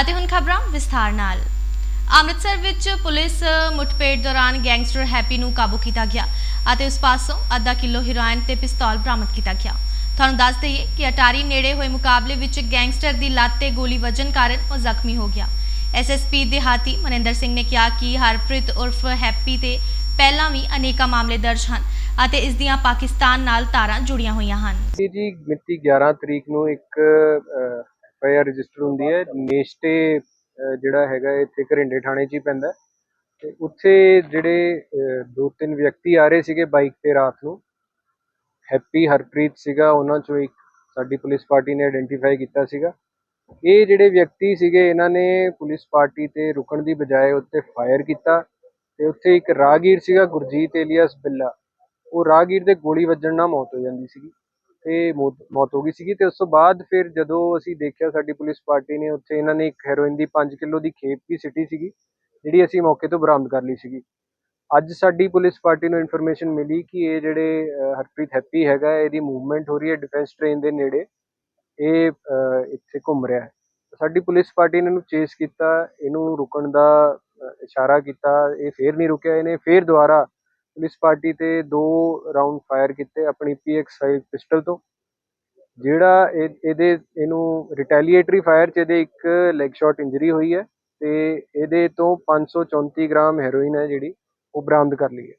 ਅਤੇ ਹੁਣ ਖਬਰਾਂ ਵਿਸਥਾਰ ਨਾਲ। ਅੰਮ੍ਰਿਤਸਰ ਵਿੱਚ ਪੁਲਿਸ ਮੁਠਭੇੜ ਦੌਰਾਨ ਗੈਂਗਸਟਰ ਹੈਪੀ ਨੂੰ ਕਾਬੂ ਕੀਤਾ ਗਿਆ ਅਤੇ ਉਸ ਪਾਸੋਂ ਅੱਧਾ ਕਿਲੋ ਹੈਰੋਇਨ ਤੇ ਪਿਸਤੌਲ ਬਰਾਮਦ ਕੀਤਾ ਗਿਆ। ਤੁਹਾਨੂੰ ਦੱਸ ਦਈਏ ਕਿ ਅਟਾਰੀ ਨੇੜੇ ਹੋਏ ਮੁਕਾਬਲੇ ਵਿੱਚ ਗੈਂਗਸਟਰ ਦੀ ਲੱਤ ਤੇ ਗੋਲੀ ਵੱਜਣ ਕਾਰਨ ਉਹ ਜ਼ਖਮੀ ਹੋ ਗਿਆ। ਐਸਐਸਪੀ ਦਿਹਾਤੀ ਮਨਿੰਦਰ ਸਿੰਘ ਨੇ ਕਿਹਾ ਕਿ ਹਰਪ੍ਰੀਤ ਉਰਫ ਹੈਪੀ ਤੇ ਪਹਿਲਾਂ ਵੀ ਅਨੇਕਾਂ ਮਾਮਲੇ ਦਰਜ ਹਨ ਅਤੇ ਇਸ ਦੀਆਂ ਪਾਕਿਸਤਾਨ ਨਾਲ ਤਾਰਾਂ ਜੁੜੀਆਂ ਹੋਈਆਂ ਹਨ। ਜੀ ਮਿਤੀ 11 ਤਰੀਕ ਨੂੰ ਇੱਕ ਐਫਆਈਆਰ ਰਜਿਸਟਰ ਹੁੰਦੀ ਹੈ। ਨੇਸ਼ਟੇ ਜਿਹੜਾ ਹੈਗਾ ਇੱਥੇ ਘਰਿੰਡੇ ਥਾਣੇ 'ਚ ਹੀ ਪੈਂਦਾ ਹੈ। ਤੇ ਉੱਥੇ ਜਿਹੜੇ ਦੋ ਤਿੰਨ ਵਿਅਕਤੀ ਆ ਰਹੇ ਸੀਗੇ ਬਾਈਕ ਤੇ ਰਾਤ ਨੂੰ। ਹੈਪੀ ਹਰਪ੍ਰੀਤ ਸੀਗਾ, ਉਹਨਾਂ ਚੋਂ ਇੱਕ ਸਾਡੀ ਪੁਲਿਸ ਪਾਰਟੀ ਨੇ ਆਇਡੈਂਟੀਫਾਈ ਕੀਤਾ ਸੀਗਾ। ਇਹ ਜਿਹੜੇ ਵਿਅਕਤੀ ਸੀਗੇ, ਇਹਨਾਂ ਨੇ ਪੁਲਿਸ ਪਾਰਟੀ ਤੇ ਰੁਕਣ ਦੀ ਬਜਾਏ ਉੱਤੇ ਫਾਇਰ ਕੀਤਾ ਤੇ ਉੱਥੇ ਇੱਕ ਰਾਹਗੀਰ ਸੀਗਾ, ਗੁਰਜੀਤ ਏਲੀਅਸ ਬਿੱਲਾ। ਉਹ ਰਾਹਗੀਰ ਦੇ ਗੋਲੀ ਵੱਜਣ ਨਾਲ ਮੌਤ ਹੋ ਜਾਂਦੀ ਸੀਗੀ। ਤੇ ਮੌਤ ਮੌਤ ਹੋ ਗਈ ਸੀਗੀ ਤੇ ਉਸ ਤੋਂ ਬਾਅਦ ਫਿਰ ਜਦੋਂ ਅਸੀਂ ਦੇਖਿਆ ਸਾਡੀ ਪੁਲਿਸ ਪਾਰਟੀ ਨੇ ਉੱਥੇ ਇਹਨਾਂ ਨੇ ਇੱਕ ਹੈਰੋਇਨ ਦੀ 5 ਕਿਲੋ ਦੀ ਖੇਪ ਵੀ ਸਿੱਟੀ ਸੀਗੀ, ਜਿਹੜੀ ਅਸੀਂ ਮੌਕੇ ਤੋਂ ਬਰਾਮਦ ਕਰ ਲਈ ਸੀਗੀ। ਅੱਜ ਸਾਡੀ ਪੁਲਿਸ ਪਾਰਟੀ ਨੂੰ ਇਨਫੋਰਮੇਸ਼ਨ ਮਿਲੀ ਕਿ ਇਹ ਜਿਹੜੇ ਹਰਪ੍ਰੀਤ ਹੈਪੀ ਹੈਗਾ, ਇਹਦੀ ਮੂਵਮੈਂਟ ਹੋ ਰਹੀ ਹੈ ਡਿਫੈਂਸ ਟ੍ਰੇਨ ਦੇ ਨੇੜੇ। ਇਹ ਇੱਥੇ ਘੁੰਮ ਰਿਹਾ ਹੈ। ਸਾਡੀ ਪੁਲਿਸ ਪਾਰਟੀ ਨੇ ਇਹਨੂੰ ਚੇਸ ਕੀਤਾ, ਇਹਨੂੰ ਰੁਕਣ ਦਾ ਇਸ਼ਾਰਾ ਕੀਤਾ, ਇਹ ਫੇਰ ਨਹੀਂ ਰੁਕਿਆ, ਇਹਨੇ ਫੇਰ ਦੁਬਾਰਾ ਪੁਲਿਸ ਪਾਰਟੀ ਤੇ ਦੋ ਰਾਉਂਡ ਫਾਇਰ ਕੀਤੇ ਆਪਣੀ PX5 ਪਿਸਟਲ ਤੋਂ। ਜਿਹੜਾ ਇਹ- ਇਹਦੇ, ਇਹਨੂੰ ਰਿਟੈਲੀਏਟਰੀ ਫਾਇਰ ਚ ਇਹਦੇ ਇੱਕ ਲੈਗ ਸ਼ਾਟ ਇੰਜਰੀ ਹੋਈ ਹੈ ਤੇ ਇਹਦੇ ਤੋਂ 534 ਗ੍ਰਾਮ ਹੈਰੋਇਨ ਹੈ ਜਿਹੜੀ, ਉਹ ਬਰਾਮਦ ਕਰ ਲਈ ਹੈ।